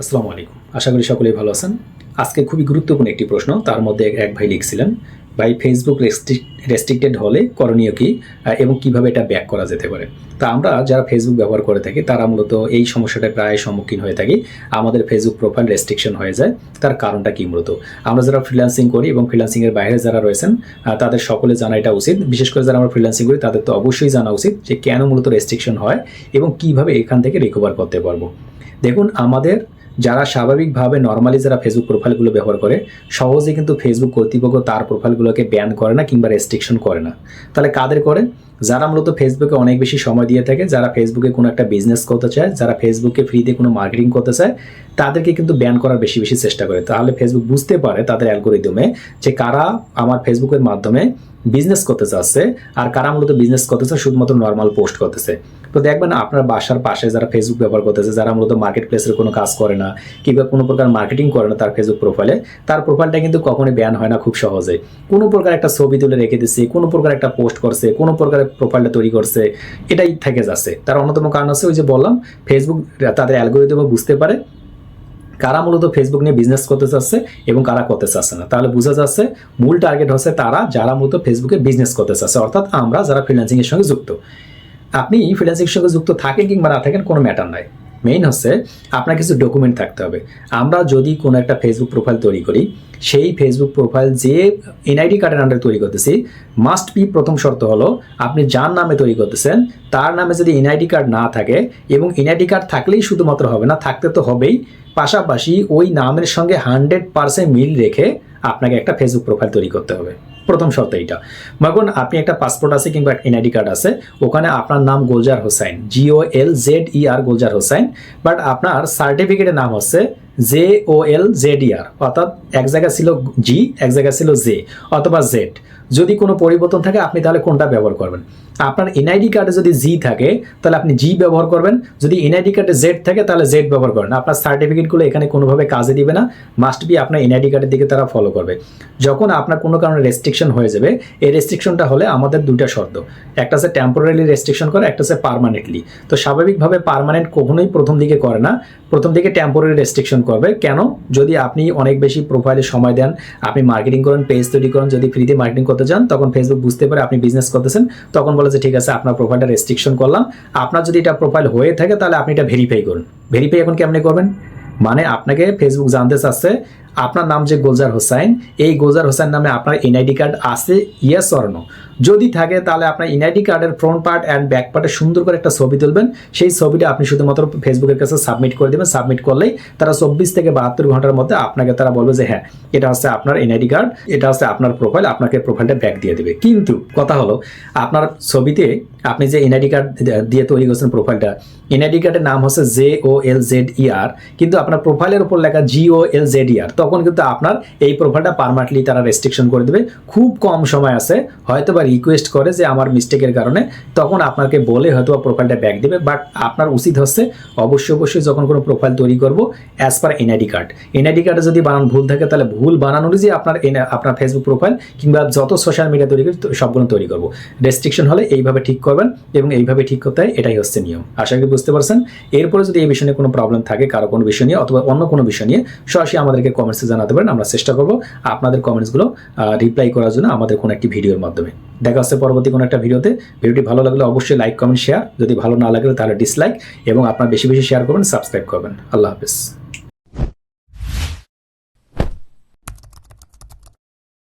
আসসালামু আলাইকুম। আশা করি সকলেই ভালো আছেন। আজকে খুবই গুরুত্বপূর্ণ একটি প্রশ্ন, তার মধ্যে এক ভাই লিখছিলেন, ভাই ফেসবুক রেস্ট্রিক্টেড হলে করণীয় কি এবং কীভাবে এটা ব্যাক করা যেতে পারে? তা আমরা যারা ফেসবুক ব্যবহার করে থাকি, তারা মূলত এই সমস্যাটা প্রায় সম্মুখীন হয়ে থাকি। আমাদের ফেসবুক প্রোফাইল রেস্ট্রিকশন হয়ে যায়, তার কারণটা কি মূলত? আমরা যারা ফ্রিল্যান্সিং করি এবং ফ্রিল্যান্সিংয়ের বাইরে যারা রয়েছেন তাদের সকলে জানা এটা উচিত। বিশেষ করে যারা আমরা ফ্রিল্যান্সিং করি, তাদের তো অবশ্যই জানা উচিত যে কেন মূলত রেস্ট্রিকশন হয় এবং কীভাবে এখান থেকে রিকভার করতে পারব। দেখুন, আমাদের যারা স্বাভাবিকভাবে নর্মালি যারা ফেসবুক প্রোফাইলগুলো ব্যবহার করে, সহজে কিন্তু ফেসবুক কর্তৃপক্ষ তার প্রোফাইলগুলোকে ব্যান করে না কিংবা রেস্ট্রিকশন করে না। তাহলে কাদের করে? যারা মূলত ফেসবুকে অনেক বেশি সময় দিয়ে থাকে, যারা ফেসবুকে কোনো একটা বিজনেস করতে চায়, যারা ফেসবুকে ফ্রিতে কোনো মার্কেটিং করতে চায়, তাদেরকে কিন্তু ব্যান করার বেশি বেশি চেষ্টা করে। তাহলে ফেসবুক বুঝতে পারে তাদের অ্যালগোরিদমে যে কারা আমার ফেসবুকের মাধ্যমে বিজনেস করতে চাচ্ছে আর কারা মূলত বিজনেস করতেছে শুধুমাত্র নর্মাল পোস্ট করতেছে। তো দেখবেন আপনার বাসার পাশে যারা ফেসবুক ব্যবহার করতেছে, যারা মূলত মার্কেট প্লেসের কোনো কাজ করে না, কিংবা কোনো প্রকার মার্কেটিং করে না তার ফেসবুক প্রোফাইলে তার প্রোফাইলটা কিন্তু কখনোই ব্যান হয় না খুব সহজে। কোনো প্রকার একটা ছবি তুলে রেখে দিচ্ছে, কোনো প্রকার একটা পোস্ট করছে, কোনো প্রকারের প্রোফাইলটা তৈরি করছে, এটাই থেকে যাচ্ছে। তার অন্যতম কারণ হচ্ছে ওই যে বললাম ফেসবুক তাদের অ্যালগোরিদম বুঝতে পারে কারা মূলত ফেসবুক নিয়ে বিজনেস করতে চাচ্ছে এবং কারা করতে চাচ্ছে না। তাহলে বোঝা যাচ্ছে মূল টার্গেট হচ্ছে তারা, যারা মূলত ফেসবুকে বিজনেস করতে চাচ্ছে। অর্থাৎ আমরা যারা ফ্রিল্যান্সিংয়ের সঙ্গে যুক্ত। আপনি ফ্রিল্যান্সিংয়ের সঙ্গে যুক্ত থাকেন কিংবা না থাকেন কোনো ম্যাটার নাই। মেইন হচ্ছে আপনার কিছু ডকুমেন্ট থাকতে হবে। আমরা যদি কোনো একটা ফেসবুক প্রোফাইল তৈরি করি, সেই ফেসবুক প্রোফাইল যে এনআইডি কার্ডের আন্ডারে তৈরি করতেছি মাস্ট বি প্রথম শর্ত হলো আপনি যার নামে তৈরি করতেছেন, তার নামে যদি এনআইডি কার্ড না থাকে এবং এনআইডি কার্ড থাকলেই শুধুমাত্র হবে না, থাকতে তো হবেই, পাশাপাশি ওই নামের সঙ্গে হান্ড্রেড পার্সেন্ট মিল রেখে আপনাকে একটা ফেসবুক প্রোফাইল তৈরি করতে হবে। প্রথম শর্ত এইটা। মাগুন, আপনি একটা পাসপোর্ট আছে কিংবা এনআইডি কার্ড আছে, ওখানে আপনার নাম Golzar Hossain G O L Z E R Golzar Hossain but আপনার সার্টিফিকেটের নাম হচ্ছে J O L Z E আর অর্থাৎ এক জায়গায় ছিল জি এক জায়গায় ছিল জে অথবা জেড যদি কোনো পরিবর্তন থাকে, আপনি তাহলে কোনটা ব্যবহার করবেন? আপনার এনআইডি কার্ডে যদি জি থাকে, তাহলে আপনি জি ব্যবহার করবেন। যদি এনআইডি কার্ডে জেড থাকে, তাহলে জেড ব্যবহার করবেন। আপনার সার্টিফিকেটগুলো এখানে কোনোভাবে কাজে দিবে না। মাস্ট বি আপনার এনআইডি কার্ডের দিকে তারা ফলো করবে। যখন আপনার কোনো কারণে রেস্ট্রিকশন হয়ে যাবে, এই রেস্ট্রিকশনটা হলে আমাদের দুইটা শর্ত। একটা হচ্ছে টেম্পোরারি রেস্ট্রিকশন করে, একটা হচ্ছে পারমানেন্টলি তো স্বাভাবিকভাবে পারমানেন্ট কখনোই প্রথম দিকে করে না। প্রথম দিকে টেম্পোরারি রেস্ট্রিকশন করবে। কেন? যদি আপনি অনেক বেশি প্রোফাইলে সময় দেন, আপনি মার্কেটিং করেন পেজ তৈরি করেন, যদি ফ্রিতে মার্কেটিং করতে চান, তখন ফেসবুক বুঝতে পারে আপনি বিজনেস করতেছেন, তখন বলে যে, ঠিক আছে, আপনার প্রোফাইলটা রেস্ট্রিকশন করলাম। আপনার যদি এটা প্রোফাইল হয়ে থাকে, তাহলে আপনি এটা ভেরিফাই করুন। ভেরিফাই এখন কেমনি করবেন? মানে আপনাকে ফেসবুক জানতে চাচ্ছে আপনার নাম যে গোলজার হোসাইন, এই গোলজার হোসাইন নামে আপনার এনআইডি কার্ড আছে ইয়েস অর নো যদি থাকে, তাহলে আপনার এনআইডি কার্ডের ফ্রন্ট পার্ট অ্যান্ড ব্যাক পার্টে সুন্দর করে একটা ছবি তুলবেন। সেই ছবিটা আপনি শুধুমাত্র ফেসবুকের কাছে সাবমিট করে দেবেন। সাবমিট করলেই তারা চব্বিশ থেকে বাহাত্তর ঘণ্টার মধ্যে আপনাকে তারা বলবে যে হ্যাঁ এটা হচ্ছে আপনার এনআইডি কার্ড, এটা হচ্ছে আপনার প্রোফাইল আপনাকে প্রোফাইলটা ব্যাক দিয়ে দেবে। কিন্তু কথা হলো, আপনার ছবিতে আপনি যে এনআইডি কার্ড দিয়ে তৈরি করছেন প্রোফাইলটা এনআইডি কার্ডের নাম হচ্ছে J O L Z E আর কিন্তু আপনার প্রোফাইলের উপর লেখা জি ও এল জেড ই আর তখন কিন্তু আপনার এই প্রোফাইলটা পারমানেন্টলি তারা রেস্ট্রিকশন করে দেবে। খুব কম সময় আছে হয়তো বা রিকোয়েস্ট করে যে আমার মিস্টেকের কারণে, তখন আপনাকে বলে হয়তো বা প্রোফাইলটা ব্যাক দেবে। বাট আপনার উচিত হচ্ছে অবশ্যই অবশ্যই যখন কোনো প্রোফাইল তৈরি করব as per NID card NID কার্ডে যদি বানান ভুল থাকে, তাহলে ভুল বানান অনুযায়ী আপনার আপনার ফেসবুক প্রোফাইল কিংবা যত সোশ্যাল মিডিয়া তৈরি করি সবগুলো তৈরি করব। রেস্ট্রিকশন হলে এইভাবে ঠিক করবেন এবং এইভাবে ঠিক করতে হয়, এটাই হচ্ছে নিয়ম। আশা করি বুঝতে পারছেন? এরপরে যদি এই বিষয় নিয়ে কোনো প্রবলেম থাকে, কারও কোনো বিষয় নিয়ে অথবা অন্য কোনো বিষয় নিয়ে, সরাসরি আমাদেরকে কমেন্টসে জানাতে পারেন, আমরা চেষ্টা করব আপনাদের কমেন্টসগুলো রিপ্লাই করার জন্য আমাদের কোনো একটি ভিডিওর মাধ্যমে। দেখা হচ্ছে পরবর্তী কোনো একটা ভিডিওতে ভিডিওটি ভালো লাগলে অবশ্যই লাইক কমেন্ট শেয়ার যদি ভালো না লাগলে তাহলে ডিসলাইক এবং আপনার বেশি বেশি শেয়ার করবেন সাবস্ক্রাইব করবেন। আল্লাহ হাফিজ।